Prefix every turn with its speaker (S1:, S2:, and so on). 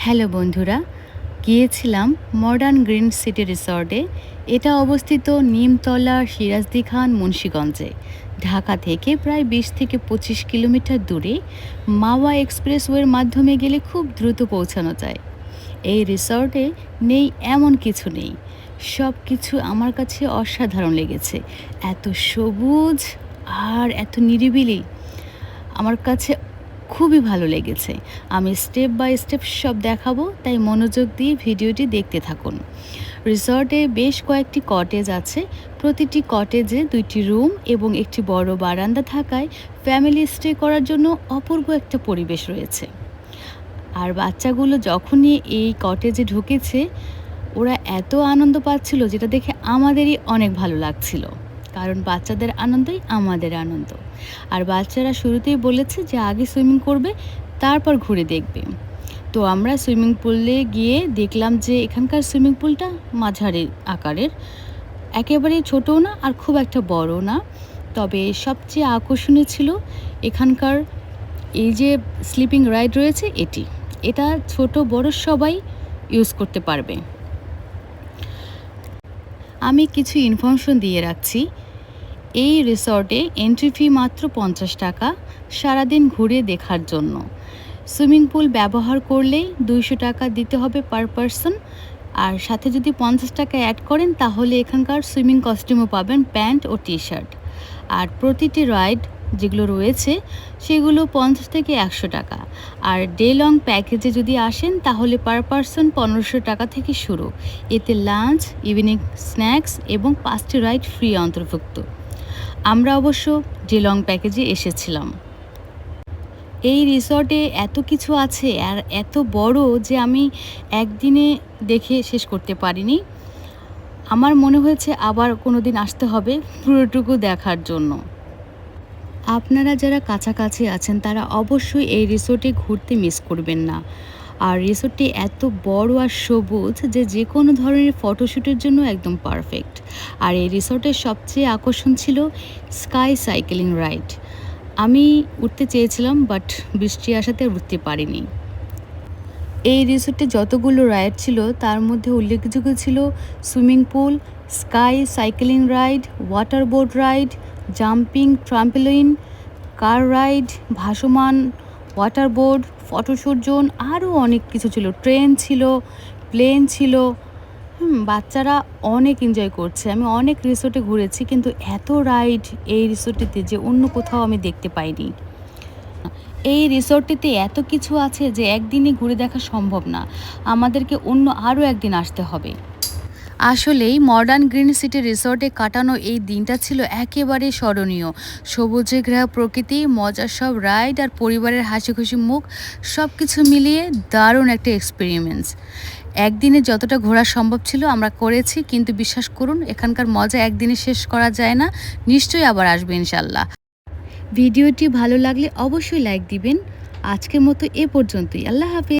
S1: Hello বন্ধুরা, গিয়েছিলাম modern green city রিসর্টে। এটা অবস্থিত নিমতলা সিরাজদি খান মুন্সীগঞ্জে। ঢাকা থেকে প্রায় বিশ থেকে পঁচিশ কিলোমিটার দূরে মাওয়া এক্সপ্রেসওয়ের মাধ্যমে গেলে খুব দ্রুত পৌঁছানো যায়। এই রিসর্টে নেই এমন কিছু নেই। সব কিছু আমার কাছে অসাধারণ লেগেছে। এত সবুজ আর এত নিরিবিলি। আমার কাছে খুবই ভালো লেগেছে। আমি স্টেপ বাই স্টেপ সব দেখাবো, তাই মনোযোগ দিয়ে ভিডিওটি দেখতে থাকুন। রিসর্টে বেশ কয়েকটি কটেজ আছে। প্রতিটি কটেজে দুইটি রুম এবং একটি বড় বারান্দা থাকায় ফ্যামিলি স্টে করার জন্য অপূর্ব একটা পরিবেশ রয়েছে। আর বাচ্চাগুলো যখনই এই কটেজে ঢুকেছে, ওরা এত আনন্দ পাচ্ছিল, যেটা দেখে আমাদেরই অনেক ভালো লাগছিল। কারণ বাচ্চাদের আনন্দই আমাদের আনন্দ। আর বাচ্চারা শুরুতেই বলেছে যে আগে সুইমিং করবে, তারপর ঘুরে দেখবে। তো আমরা সুইমিং পুলে গিয়ে দেখলাম যে এখানকার সুইমিং পুলটা মাঝারি আকারের। একেবারে ছোটও না আর খুব একটা বড়ও না। তবে সবচেয়ে আকর্ষণীয় ছিল এখানকার এই যে স্লিপিং রাইড রয়েছে এটি। এটা ছোট, বড় সবাই ইউজ করতে পারবে। আমি কিছু ইনফরমেশন দিয়ে রাখছি। এই রিসর্টে এন্ট্রি ফি মাত্র পঞ্চাশ টাকা, সারাদিন ঘুরে দেখার জন্য। সুইমিং পুল ব্যবহার করলেই দুইশো টাকা দিতে হবে পার পারসন আর সাথে যদি পঞ্চাশ টাকা অ্যাড করেন, তাহলে এখানকার সুইমিং কস্টিউমও পাবেন প্যান্ট ও টি শার্ট আর প্রতিটি রাইড যেগুলো রয়েছে, সেগুলো পঞ্চাশ থেকে একশো টাকা। আর ডে লং প্যাকেজে যদি আসেন, তাহলে পার পারসন পনেরোশো টাকা থেকে শুরু। এতে লাঞ্চ ইভিনিং স্ন্যাক্স এবং পাঁচটি রাইড ফ্রি অন্তর্ভুক্ত। আমরা অবশ্য ডে লং প্যাকেজে এসেছিলাম। এই রিসর্টে এত কিছু আছে আর এত বড় যে আমি একদিনে দেখে শেষ করতে পারিনি। আমার মনে হয়েছে আবার কোনো দিন আসতে হবে পুরোটুকু দেখার জন্য। আপনারা যারা কাছাকাছি আছেন তারা অবশ্যই এই রিসোর্টে ঘুরতে মিস করবেন না। আর রিসোর্টটি এত বড় আর সবুজ যে যে কোনো ধরনের ফটোশ্যুটের জন্য একদম পারফেক্ট। আর এই রিসোর্টের সবচেয়ে আকর্ষণ ছিল স্কাই সাইকেলিং রাইড। আমি উঠতে চেয়েছিলাম, বাট বৃষ্টি আসাতে উঠতে পারিনি। এই রিসোর্টে যতগুলো রাইড ছিল, তার মধ্যে উল্লেখযোগ্য ছিল swimming pool, sky cycling ride, water boat ride, jumping trampoline, car ride, ভাসমান, ওয়াটার বোর্ড ফটোশ্যুট জোন, আরও অনেক কিছু ছিল। ট্রেন ছিল, প্লেন ছিল। হুম, বাচ্চারা অনেক এনজয় করছে। আমি অনেক রিসোর্টে ঘুরেছি, কিন্তু এত রাইড এই রিসোর্টটিতে যে অন্য কোথাও আমি দেখতে পাইনি। এই রিসোর্টটিতে এত কিছু আছে যে একদিনে ঘুরে দেখা সম্ভব না। আমাদেরকে অন্য আরও একদিন আসতে হবে। আসলেই মডার্ন গ্রিন সিটি রিসর্টে কাটানো এই দিনটা ছিল একেবারে স্মরণীয়। সবুজে ঘেরা প্রকৃতি, মজার সব রাইড আর পরিবারের হাসি খুশি মুখ সব কিছু মিলিয়ে দারুণ একটা এক্সপেরিমেন্স একদিনে যতটা ঘোরা সম্ভব ছিল আমরা করেছি, কিন্তু বিশ্বাস করুন, এখানকার মজা একদিনে শেষ করা যায় না, নিশ্চয়ই আবার আসবে ইনশাল্লাহ ভিডিওটি ভালো লাগলে অবশ্যই লাইক দিবেন। আজকের মতো এ পর্যন্তই। আল্লাহ হাফিজ।